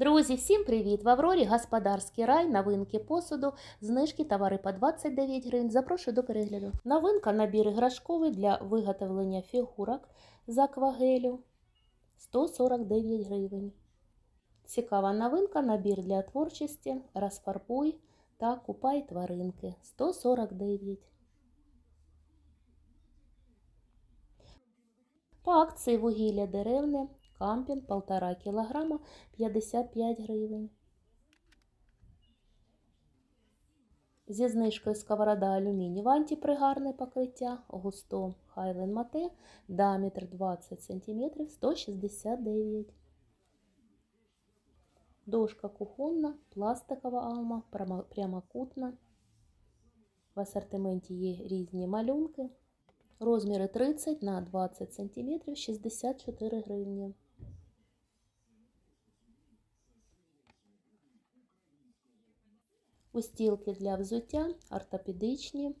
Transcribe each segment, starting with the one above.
Друзі, всім привіт! В Аврорі господарський рай, новинки посуду, знижки, товари по 29 гривень. Запрошую до перегляду. Новинка набір іграшковий для виготовлення фігурок з аквагелю 149 гривень. Цікава новинка набір для творчості, розфарбуй та купай тваринки 149. По акції вугілля деревне Кампін 1,5 кг 55 гривень. Зі знижкою сковорода алюмінієва антипригарне покриття Густо Хайлен Мате діаметр 20 см 169 Дошка кухонна, пластикова алма, прямокутна. В асортименті є різні малюнки. Розміри 30 на 20 см 64 гривні. Устілки для взуття ортопедичні.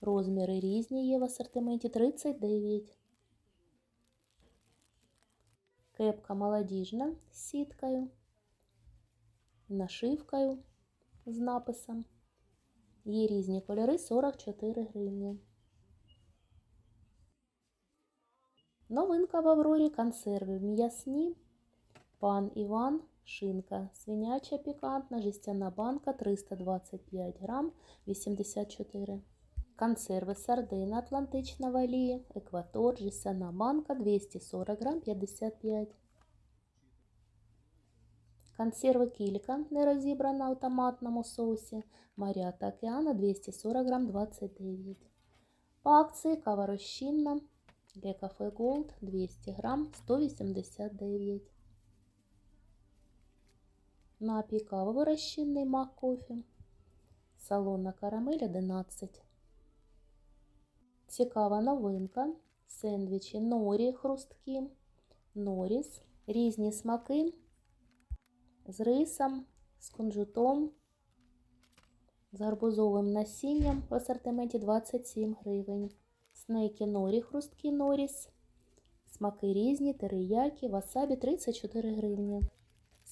Розміри різні є в асортименті 39. Кепка молодіжна з сіткою, нашивкою з написом. Є різні кольори 44 гривні. Новинка в Аврорі консерви м'ясні. Пан Іван, шинка, свиняча пікантна, жестяна банка 325 грам 84. Консерви сардина Атлантична валія, екватор, жестяна банка 240 грам 55. Консерви кілька не розібрана в автоматному соусі. Марія та океана 240 грам 29. По акції кава розчинна для кафе Голд 200 грам 189. Напій розчинний мак кофе. Салонна карамель 11. Цікава новинка. Сендвічі норі хрусткі, норіс, різні смаки з рисом, з кунжутом, з гарбузовим насінням в асортименті 27 гривень. Снейки норі, хрусткі норіс, смаки різні, териякі, васабі 34 гривні.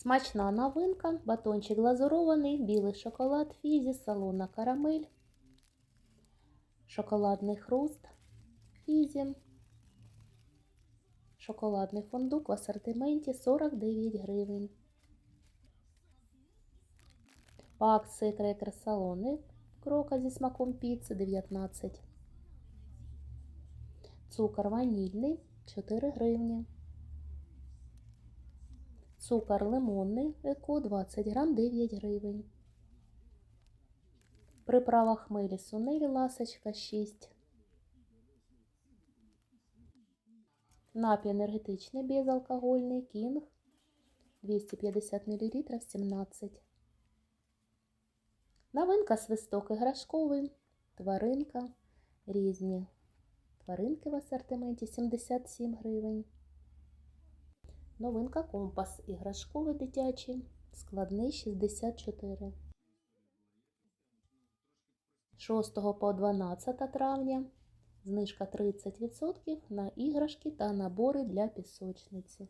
Смачна новинка, батончик глазурований, білий шоколад, фізі, салонна карамель, шоколадний хруст, фізі, шоколадний фундук в асортименті 49 гривень. Акції крекер салони, крока зі смаком піци 19 Цукор ванільний 4 гривні. Цукор лимонний еко 20 грам 9 гривень. Приправа хмелі сунелі ласочка 6. Напій енергетичний безалкогольний кінг 250 мл 17. Новинка свисток іграшковий, тваринка, різні тваринки в асортименті 77 гривень. Новинка компас іграшковий дитячий, складний 64. 6 по 12 травня знижка 30% на іграшки та набори для пісочниці.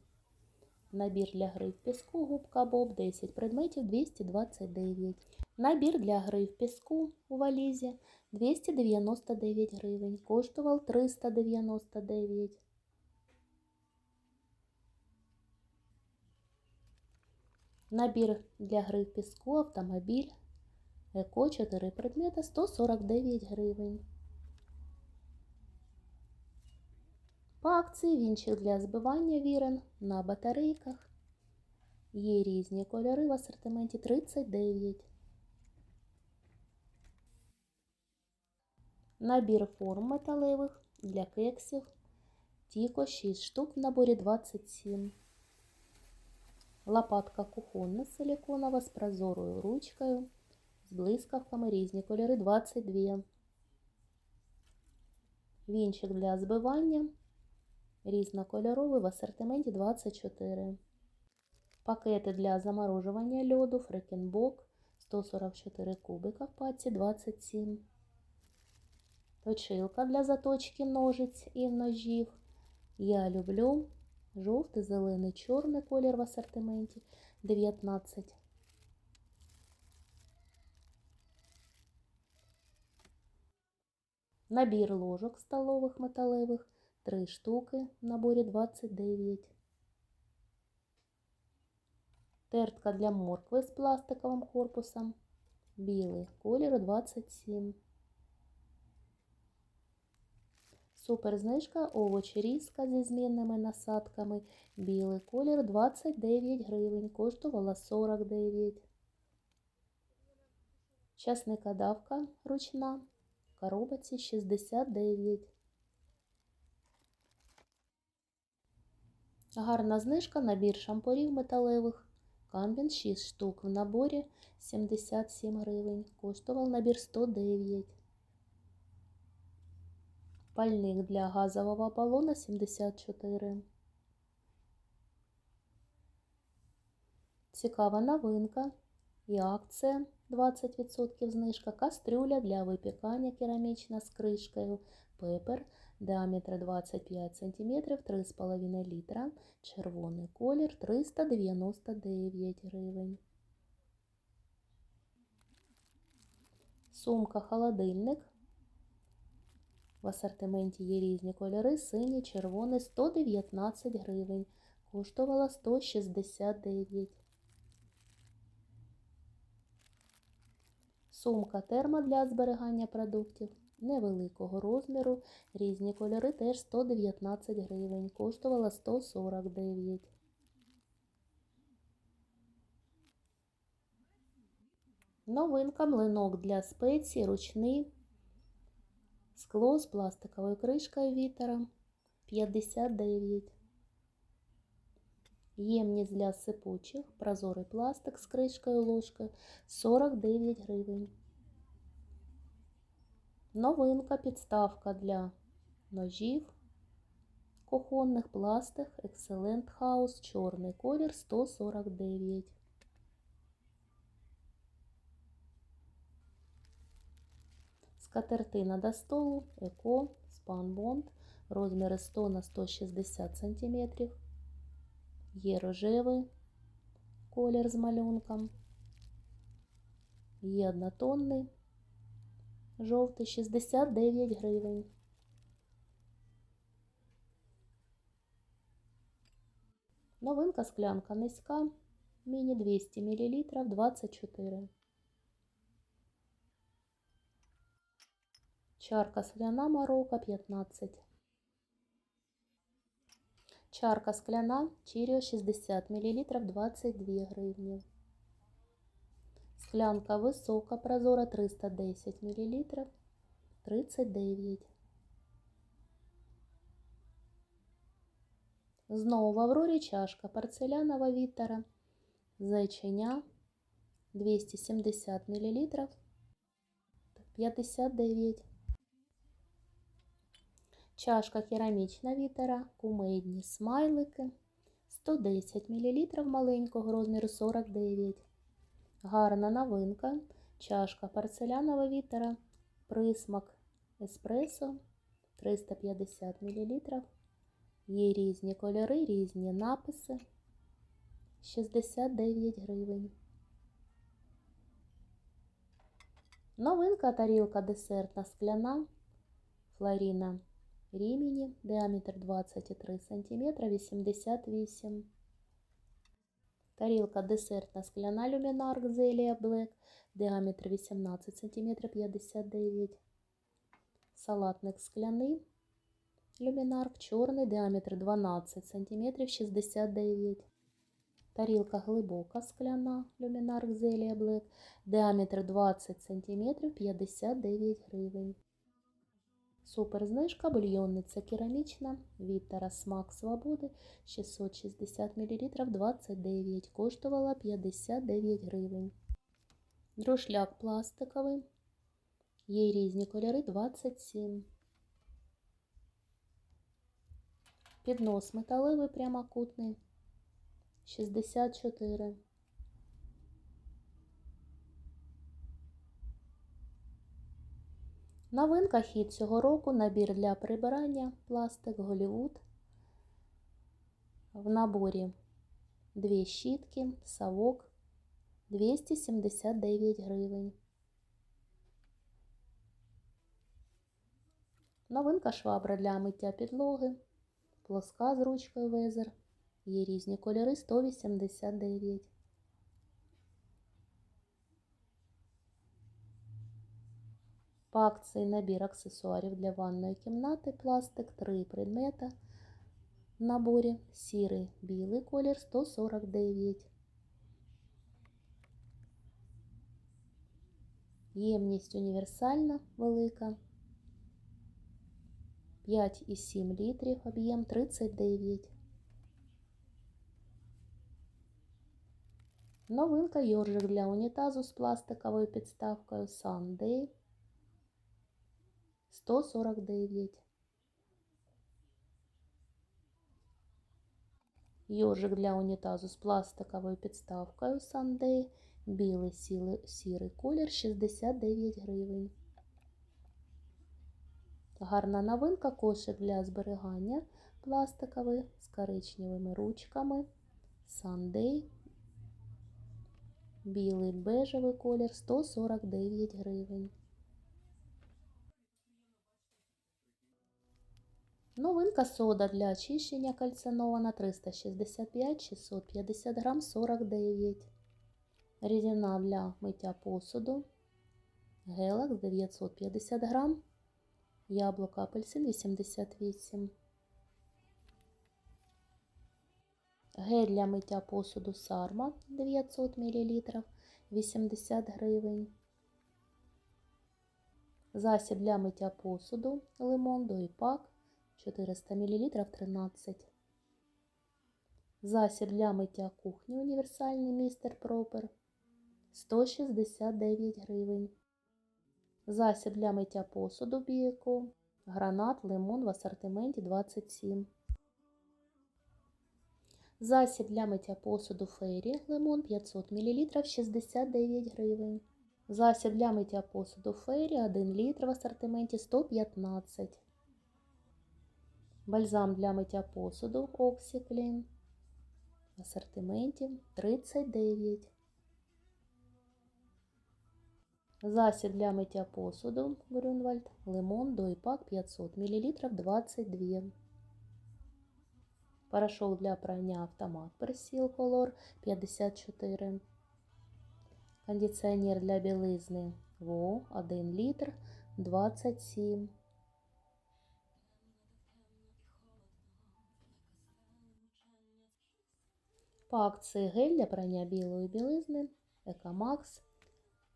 Набір для гри в піску губка Боб 10 предметів 229. Набір для гри в піску у валізі 299 гривень. Коштував 399. Набір для гри в піску автомобіль. Еко 4 предмета 149 гривень. По акції вінчик для збивання вірен на батарейках. Є різні кольори в асортименті 39. Набір форм металевих для кексів. Тіко 6 штук в наборі 27. Лопатка кухонна силіконова з прозорою ручкою. З блискавками різні кольори 22. Вінчик для збивання. Різнокольоровий в асортименті 24. Пакети для заморожування льоду Фрекенбок 144 кубика в паці 27. Точилка для заточки ножиць і ножів. Я люблю жовтий, зелений, чорний колір в асортименті 19. Набір ложок столових металевих 3 штуки в наборі 29. Тертка для моркви з пластиковим корпусом. Білий кольору 27. Суперзнижка овочі різка зі змінними насадками. Білий колір 29 гривень. Коштувала 49. Часника давка ручна. В коробці 69. Гарна знижка набір шампурів металевих. Камбін 6 штук в наборі 77 гривень. Коштував набір 109. Пальник для газового балона 74. Цікава новинка і акція 20% знижка. Кастрюля для випікання керамічна з кришкою. Пепер діаметр 25 см 3,5 літра. Червоний колір 399 гривень. Сумка холодильник. В асортименті є різні кольори, синій, червоний, 119 гривень. Коштувала 169. Сумка термо для зберігання продуктів невеликого розміру. Різні кольори теж 119 гривень. Коштувала 149. Новинка млинок для спецій, ручний. Скло з пластиковою кришкою вітера 59. Ємність для сипучих, прозорий пластик з кришкою ложкою 49 гривень. Новинка підставка для ножів кухонних пластик Excellent House, чорний колір 149. Скатертина до столу, еко, спанбонд, розміри 100 на 160 см. Є рожевий колір з малюнком. Є однотонний, жовтий 69 гривень. Новинка склянка низька, міні 200 мл 24. Чарка скляна Марокко 15. Чарка скляна Чиріо 60 мл 22 гривні. Склянка висока прозора 310 мл 39. Знову в Аврорі чашка порцелянова вітера. Зайчиня 270 мл 59. Чашка керамічна вітера, кумедні смайлики 110 мл маленького розміру 49. Гарна новинка. Чашка порцелянова вітера, присмак еспресо 350 мл. Є різні кольори, різні написи 69 гривень. Новинка тарілка десертна скляна Флоріна Рімені, діаметр 23 см 88 Тарілка десертна скляна люмінарк Зелія Блек, діаметр 18 см 59 Салатник скляний люмінарк чорний, діаметр 12 см 69 Тарілка глибока скляна люмінарк Зелія Блек, діаметр 20 см 59 гривень. Супер знижка, бульйонниця керамічна, Вітера Смак Свободи 660 мл 29, коштувала 59 гривень. Друшляк пластиковий, є різні кольори 27. Піднос металевий прямокутний 64. Новинка хід цього року набір для прибирання пластик Голівуд. В наборі Дві щітки, совок 279 гривень. Новинка швабра для миття підлоги. Плоска з ручкою везер. Є різні кольори 189. Акції набір аксесуарів для ванної кімнати, пластик, 3 предмета в наборі. Сірий, білий колір 149. Ємність універсальна велика. 5,7 літрів, об'єм 39. Новинка йоржик для унітазу з пластиковою підставкою Sunday 149. Йоржик для унітазу з пластиковою підставкою Sunday білий сірий колір 69 гривень. Гарна новинка кошик для зберігання пластиковий з коричневими ручками. Sunday. Білий бежевий колір 149 гривень. Новинка сода для очищення кальцинована 365 650 грам 49. Рідина для миття посуду. Гелакс 950 грам. Яблуко апельсин 88. Гель для миття посуду Сарма 900 мл 80 гривень. Засіб для миття посуду лимон доїпак 400 мл 13. Засіб для миття кухні універсальний містер Пропер 169 гривень. Засіб для миття посуду Біко. Гранат, лимон в асортименті 27. Засіб для миття посуду Фейрі. Лимон 500 мл 69 гривень. Засіб для миття посуду Фейрі 1 літр в асортименті 115. Бальзам для миття посуду Оксіклін. В асортименті 39. Засіб для миття посуду Грюнвальд, лимон, дойпак 500 мл 22. Порошок для прання автомат Персил Color 54. Кондиціонер для білизни ВО 1 літр 27. По акції гель для прання білої білизни Екомакс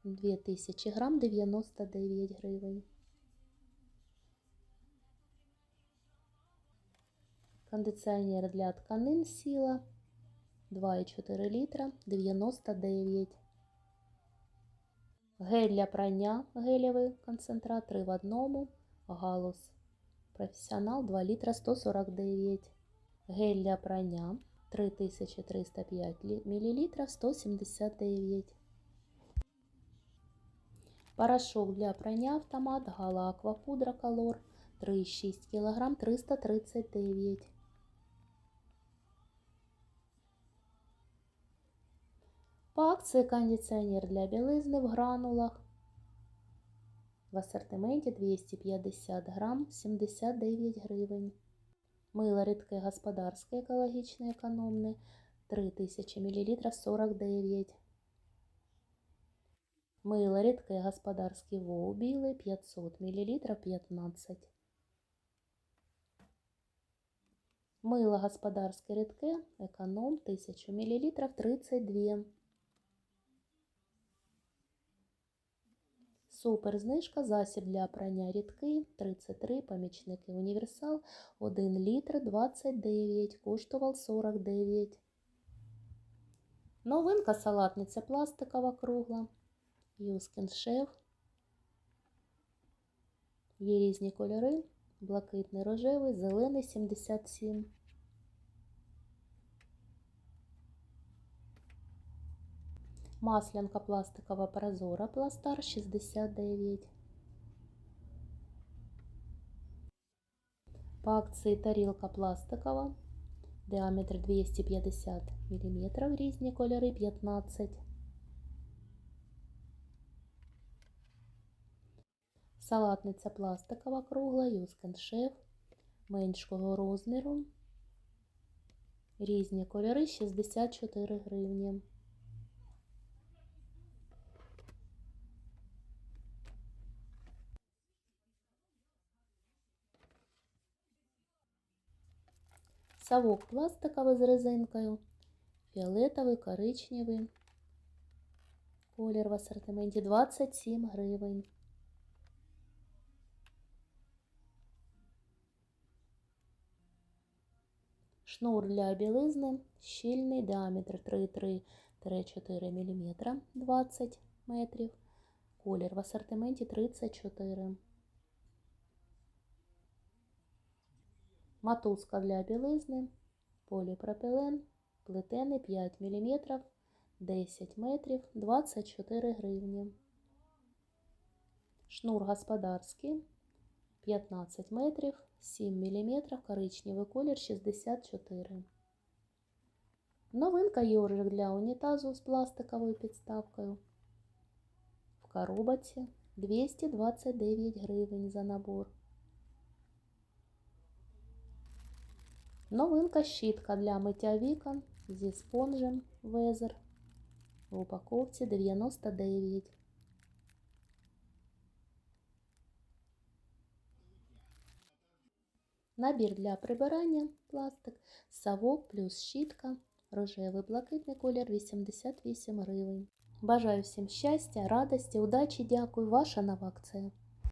2000 грам 99 гривень. Кондиціонер для тканин сіла 2,4 літра 99. Гель для прання гелєвий концентрат 3 в одному. Галус. Професіонал 2 літра 149. Гель для прання 3305 мл 179. Порошок для прання автомат Гала Аквапудра Колор 3,6 кг 339. По акції кондиціонер для білизни в гранулах. В асортименті 250 грам 79 гривень. Мило рідке господарське екологічне економне 3000 мл 49. Мило рідке господарський вол білий 500 мл 15. Мило господарське рідке економ 1000 мл 32. Супер знижка, засіб для прання рідкий 33, помічники універсал 1 літр 29, коштував 49. Новинка салатниця пластикова кругла. Юскін шеф. Є різні кольори. Блакитний рожевий, зелений 77. Маслянка пластикова прозора пластар 69. По акції тарілка пластикова Діаметр 250 мм, різні кольори 15. Салатниця пластикова кругла, Юскен Шеф меншого розміру. Різні кольори 64 гривні. Совок пластиковий з резинкою, фіолетовий, коричневий. Колір в асортименті 27 гривень. Шнур для білизни щільний, діаметр 3,3-4 мм 20 метрів. Колір в асортименті 34. Матузка для білизни, поліпропілен, плетений 5 мм, 10 метрів, 24 гривні. Шнур господарський 15 метрів, 7 мм, коричневий колір 64. Новинка йоржик для унітазу з пластиковою підставкою. В коробці 229 гривень за набор. Новинка щітка для миття вікон зі спонжем Везер. В упаковці 99. Набір для прибирання пластик, совок плюс щітка, рожевий блакитний колір 88 гривень. Бажаю всім щастя, радості, удачі, дякую. Ваша нова акція.